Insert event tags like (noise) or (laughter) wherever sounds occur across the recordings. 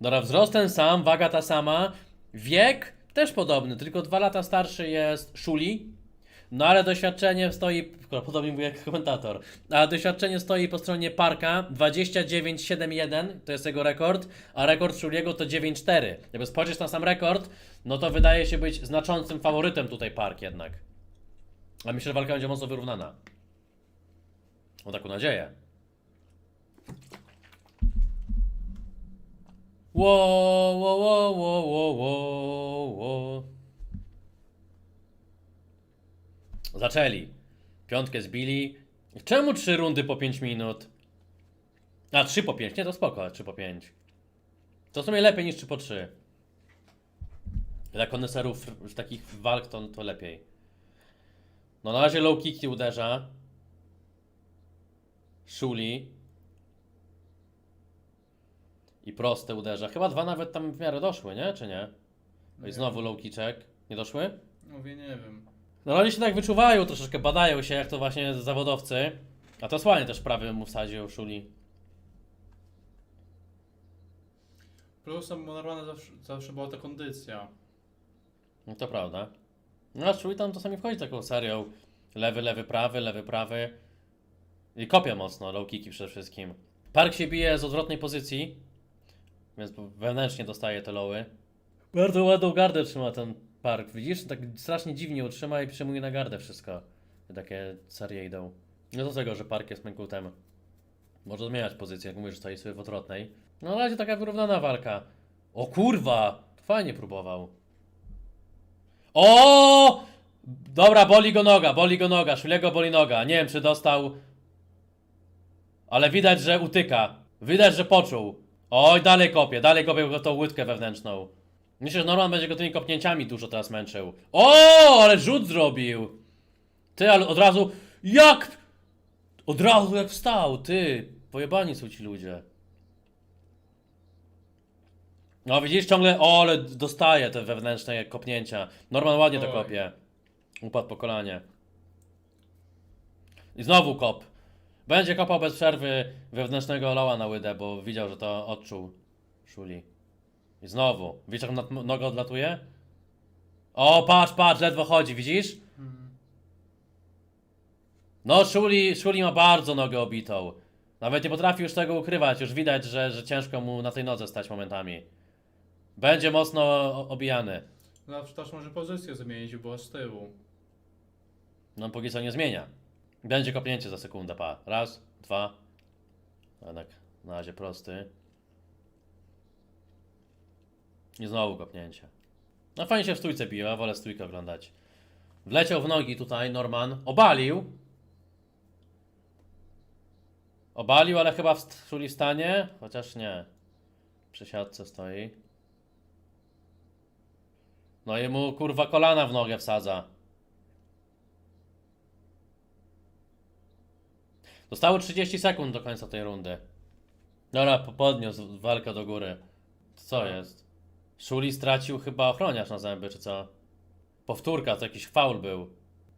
Dobra, wzrost ten sam, waga ta sama, wiek też podobny, tylko dwa lata starszy jest Szuli. No ale doświadczenie stoi, (laughs) podobnie mówię jak komentator, a doświadczenie stoi po stronie Parka 2971, to jest jego rekord, a rekord Szuliego to 94. Jakby spojrzeć na sam rekord, no to wydaje się być znaczącym faworytem tutaj Park jednak. A myślę, że walka będzie mocno wyrównana. Mam taką nadzieję. Ło, ło, ło, ło, ło, ło. Zaczęli. Piątkę zbili. Czemu trzy rundy po 5 minut? A, 3 po 5. Nie, to spoko, 3 po 5. To w sumie lepiej niż 3 po 3. Dla koneserów takich walk to, to lepiej. No na razie low kicki uderza. Szuli. I proste uderza. Chyba dwa nawet tam w miarę doszły, nie? Czy nie? No i Nie. znowu low kiczek. Nie doszły? Mówię, nie wiem. No oni się tak wyczuwają, troszeczkę badają się, jak to właśnie zawodowcy. A to słanie też prawy mu wsadził Szuli. Plusem Monorwana zawsze, zawsze była ta kondycja. No to prawda. No a Szuli tam czasami wchodzi taką serią. Lewy, lewy, prawy, lewy, prawy. I kopia mocno, low kicki przede wszystkim. Park się bije z odwrotnej pozycji. Więc wewnętrznie dostaje te lowy. Bardzo ładną gardę trzyma ten park. Widzisz? Tak strasznie dziwnie utrzyma i przyjmuje na gardę wszystko. Takie serie idą. No do tego, że park jest mękutem. Może zmieniać pozycję, jak mówisz, stoi sobie w odwrotnej. No na razie taka wyrównana walka. O kurwa! Fajnie próbował. O! Dobra, boli go noga, boli go noga, Szulego boli noga. Nie wiem, czy dostał. Ale widać, że utyka. Widać, że poczuł. Oj, dalej kopie, dalej kopie go tą łydkę wewnętrzną. Myślę, że Norman będzie go tymi kopnięciami dużo teraz męczył. O, ale rzut zrobił. Ty, ale od razu. Jak? Od razu jak wstał, ty. Pojebani są ci ludzie. No widzisz, ciągle, o, ale dostaje te wewnętrzne kopnięcia. Norman ładnie to Oj. kopie. Upadł po kolanie. I znowu kop. Będzie kopał bez przerwy wewnętrznego loła na łydę, bo widział, że to odczuł Szuli. I znowu. Widzisz, jak nad- noga odlatuje? O, patrz, patrz, ledwo chodzi, widzisz? No, Szuli, Szuli ma bardzo nogę obitą. Nawet nie potrafi już tego ukrywać. Już widać, że, że ciężko mu na tej nodze stać momentami. Będzie mocno o- obijany. Zawsze też może pozycję zmienić, bo z tyłu. No póki co nie zmienia. Będzie kopnięcie za sekundę, pa. Raz, dwa. Jednak na razie prosty. I znowu kopnięcie. No fajnie się w stójce biła, wolę stójkę oglądać. Wleciał w nogi tutaj Norman. Obalił. Obalił, ale chyba w szuli w stanie. Chociaż nie. Przy stoi. No i mu kurwa kolana w nogę wsadza. Zostało 30 sekund do końca tej rundy. Dobra, po- podniósł walkę do góry. Co jest? Szuli stracił chyba ochroniarz na zęby, czy co? Powtórka, to jakiś faul był.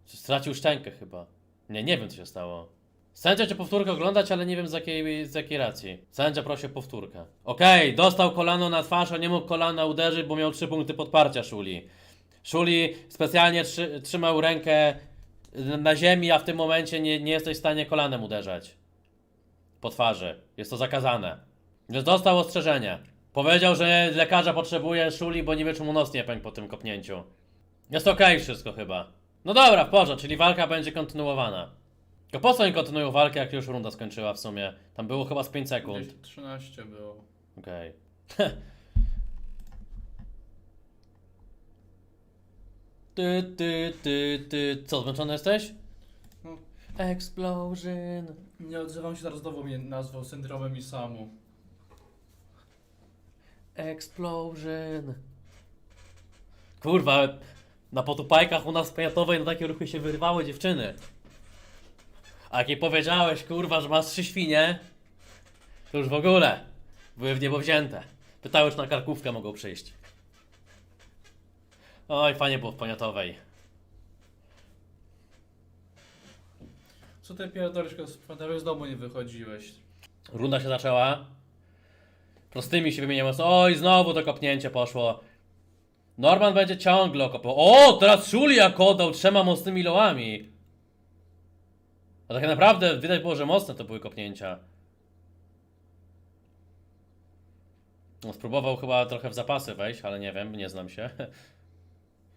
Czy Stracił szczękę chyba. Nie, nie wiem co się stało. Sędzia cię powtórkę oglądać, ale nie wiem z jakiej, z jakiej racji. Sędzia prosi o powtórkę. Okej, dostał kolano na twarz, a nie mógł kolana uderzyć, bo miał 3 punkty podparcia Szuli. Szuli specjalnie trzy, trzymał rękę na ziemi, a w tym momencie nie, nie jesteś w stanie kolanem uderzać. Po twarzy. Jest to zakazane. Więc dostał ostrzeżenie. Powiedział, że lekarza potrzebuje szuli, bo nie wie, czy mu nos nie pękł po tym kopnięciu. Jest okej wszystko chyba. No dobra, w porządku, czyli walka będzie kontynuowana. Tylko po co oni kontynuują walkę, jak już runda skończyła w sumie? Tam było chyba z 5 sekund. Gdzieś 13 było. Okej. (laughs) Ty, ty, ty, ty. Co, zmęczony jesteś? No. Explosion. Nie odzywam się, teraz znowu mnie nazwał syndromem Isamu. Explosion. Kurwa, na potupajkach u nas w Pojatowej na takie ruchy się wyrywały dziewczyny. A jak jej powiedziałeś, kurwa, że masz trzy świnie, to już w ogóle były w niebo wzięte. Pytały, czy na karkówkę mogą przyjść. Oj, fajnie było w Poniatowej. Co ty pierdolisz, z z domu nie wychodziłeś? Runda się zaczęła. Prostymi się wymieniają. Oj, znowu to kopnięcie poszło. Norman będzie ciągle okopał. O, teraz Szuliak oddał trzema mocnymi lołami. A tak naprawdę widać było, że mocne to były kopnięcia. No, spróbował chyba trochę w zapasy wejść, ale nie wiem, nie znam się. (laughs)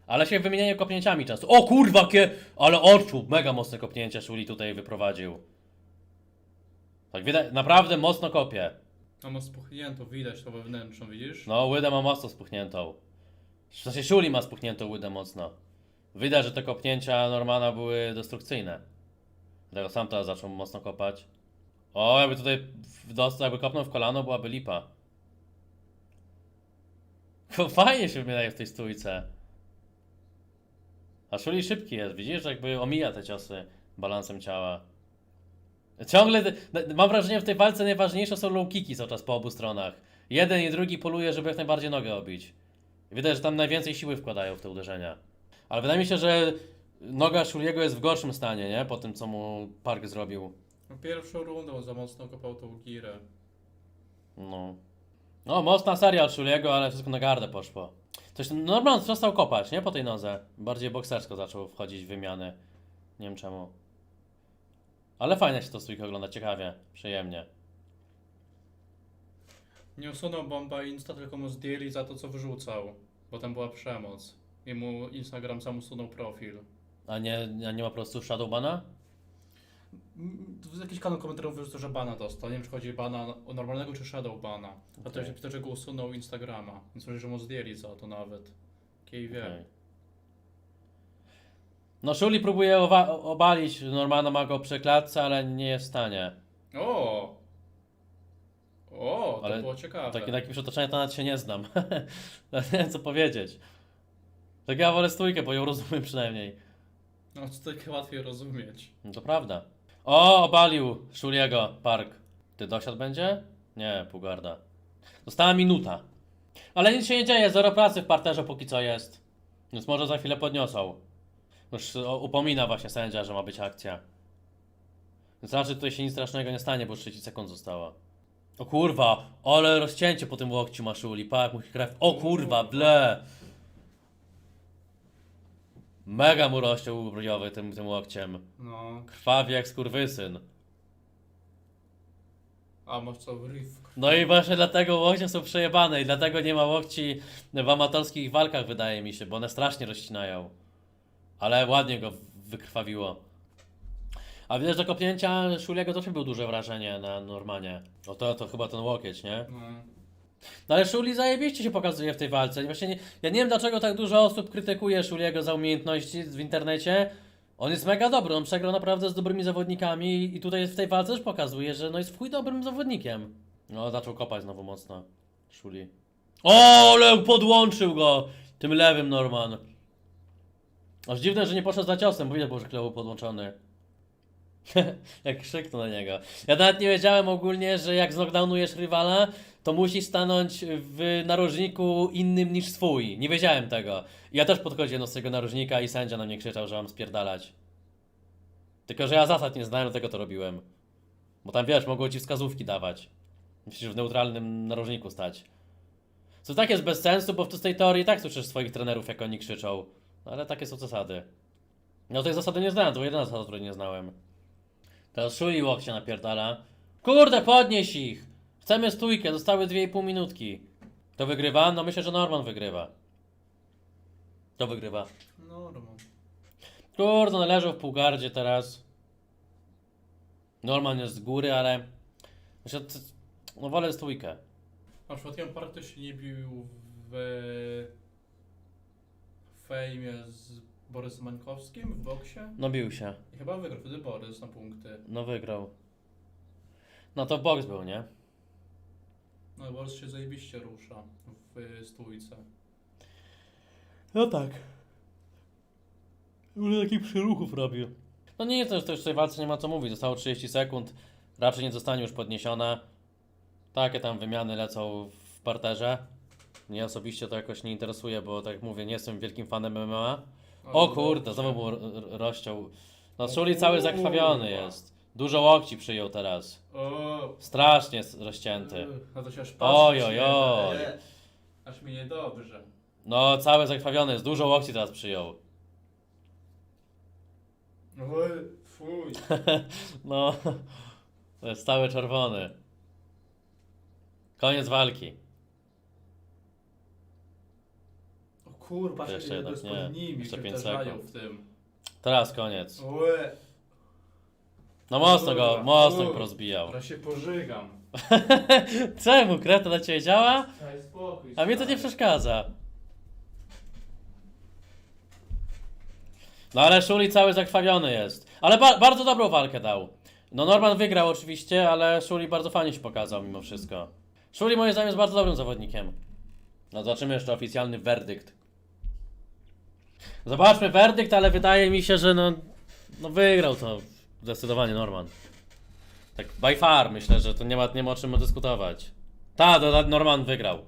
Ale się wymieniają kopnięciami często. O kurwa, kie... Ale oczu, mega mocne kopnięcie Szuli tutaj wyprowadził. Tak widać, naprawdę mocno kopie. No ma spuchniętą, widać to wewnętrzną, widzisz? No, łydę ma mocno spuchniętą. W sensie Szuli ma spuchniętą łydę mocno. Widać, że te kopnięcia Normana były destrukcyjne. Dlatego sam teraz zaczął mocno kopać. O, jakby tutaj w- dostał, jakby kopnął w kolano, byłaby lipa. (laughs) Fajnie się wymienia w tej stójce. A Szuli szybki jest, widzisz? Jakby omija te ciosy balansem ciała. Ciągle, mam wrażenie, w tej walce najważniejsze są low kicki cały czas po obu stronach. Jeden i drugi poluje, żeby jak najbardziej nogę obić. Widać, że tam najwięcej siły wkładają w te uderzenia. Ale wydaje mi się, że noga Szuliego jest w gorszym stanie, nie? Po tym, co mu Park zrobił. No, Pierwszą rundą za mocno kopał tą girę. No. No, mocna seria od Szuliego, ale wszystko na gardę poszło. Coś Norman przestał kopać, nie? Po tej nodze. Bardziej boksersko zaczął wchodzić w wymiany. Nie wiem czemu. Ale fajnie się to stójka ogląda, ciekawie, przyjemnie. Nie usunął bomba Insta, tylko mu zdjęli za to, co wyrzucał. Bo tam była przemoc. I mu Instagram sam usunął profil. A nie, a nie ma po prostu Shadowbana? To Jakiś kanał komentarowy wyrzucił, że bana dostał. Nie wiem, czy chodzi o bana o normalnego, czy shadow bana. A to się pyta, że go usunął Instagrama. Więc może, że mu zdjęli za to nawet. Kiej wie. Okej. No, Szuli próbuje obalić Normana ma go przy klatce, ale nie jest w stanie. O! O, to Ale było ciekawe. Takie, takim przetoczeniu to nawet się nie znam. (laughs) nie wiem co powiedzieć. Tak ja wolę stójkę, bo ją rozumiem przynajmniej. No to tak łatwiej rozumieć. No to prawda. O, obalił Szuliego Park. Ty dosiad będzie? Nie, półgarda. Została minuta. Ale nic się nie dzieje, zero pracy w parterze póki co jest. Więc może za chwilę podniosą. Już upomina właśnie sędzia, że ma być akcja. Raczej tutaj się nic strasznego nie stanie, bo 30 sekund zostało. O kurwa, ale rozcięcie po tym łokciu ma Szuli. Pa, jak mu krew. O kurwa, ble. Mega mu rozciął tym, tym łokciem. No. Krwawi jak skurwysyn. A masz co w riff. No i właśnie dlatego łokcie są przejebane i dlatego nie ma łokci w amatorskich walkach wydaje mi się, bo one strasznie rozcinają. Ale ładnie go wykrwawiło. A widać, że kopnięcia Szuliego też było duże wrażenie na Normanie. O to, to chyba ten łokieć, nie? No. No ale Szuli zajebiście się pokazuje w tej walce. Właśnie nie, ja nie wiem dlaczego tak dużo osób krytykuje Szuliego za umiejętności w internecie. On jest mega dobry, on przegrał naprawdę z dobrymi zawodnikami i tutaj w tej walce też pokazuje, że no jest w chuj dobrym zawodnikiem. No, zaczął kopać znowu mocno. Szuli. O, ale podłączył go tym lewym Norman. Aż dziwne, że nie poszedł za ciosem, bo widać było, że klep był podłączony. (laughs) jak krzyknął na niego. Ja nawet nie wiedziałem ogólnie, że jak zlockdownujesz rywala, to musisz stanąć w narożniku innym niż swój. Nie wiedziałem tego. Ja też podchodziłem do swojego narożnika i sędzia na mnie krzyczał, że mam spierdalać. Tylko, że ja zasad nie znałem, dlatego to robiłem. Bo tam wiesz, mogło ci wskazówki dawać. Musisz w neutralnym narożniku stać. Co tak jest bez sensu, bo w tej teorii i tak słyszysz swoich trenerów, jak oni krzyczą. No, ale takie są zasady. No tej zasady nie znałem, to jedyna zasada, której nie znałem. Teraz Szuli łokcie napierdala. Kurde, podnieś ich! Chcemy stójkę, zostały 2,5 minutki. To wygrywa? No myślę, że Norman wygrywa. To wygrywa. No, Roman. Kurde, on leżał w półgardzie teraz. Norman jest z góry, ale... Myślę, t- no wolę stójkę. A przypadkiem Park się nie bił w fejmie z Borysem Mańkowskim w boksie? No bił się. I chyba wygrał wtedy Borys na punkty. No wygrał. No to boks był, nie? No Borys się zajebiście rusza w stójce. No tak. Ile takich przyruchów robił. No nie, już, to już w tej walce nie ma co mówić. Zostało 30 sekund. Raczej nie zostanie już podniesiona. Takie tam wymiany lecą w parterze. Mnie osobiście to jakoś nie interesuje, bo tak jak mówię, nie jestem wielkim fanem MMA. O kurde, znowu był r- r- rozciął. No Szuli cały zakrwawiony jest. Dużo łokci przyjął teraz. O, Strasznie s- rozcięty. No to się aż Oj, oj, nie oj. Aż mi niedobrze. No, cały zakrwawiony jest. Dużo łokci teraz przyjął. Oj, fuj. (laughs) No, to jest cały czerwony. Koniec walki. O kurwa, Jeszcze się jednak nie. nimi, Jeszcze pięć sekund. w tym. Teraz koniec. Łe, No mocno go, Kurwa. mocno go Uuu. rozbijał. teraz się pożygam. (laughs) Czemu? Kreta na ciebie działa? Daj spokój. A mnie to nie stary. przeszkadza. No ale Szuli cały zakrwawiony jest. Ale ba bardzo dobrą walkę dał. No Norman wygrał oczywiście, ale Szuli bardzo fajnie się pokazał mimo wszystko. Szuli moim zdaniem jest bardzo dobrym zawodnikiem. No zobaczymy jeszcze oficjalny werdykt. Zobaczmy werdykt, ale wydaje mi się, że no, no wygrał to zdecydowanie Norman. Tak by far myślę, że to nie ma, nie ma o czym dyskutować. Ta, to- Norman wygrał.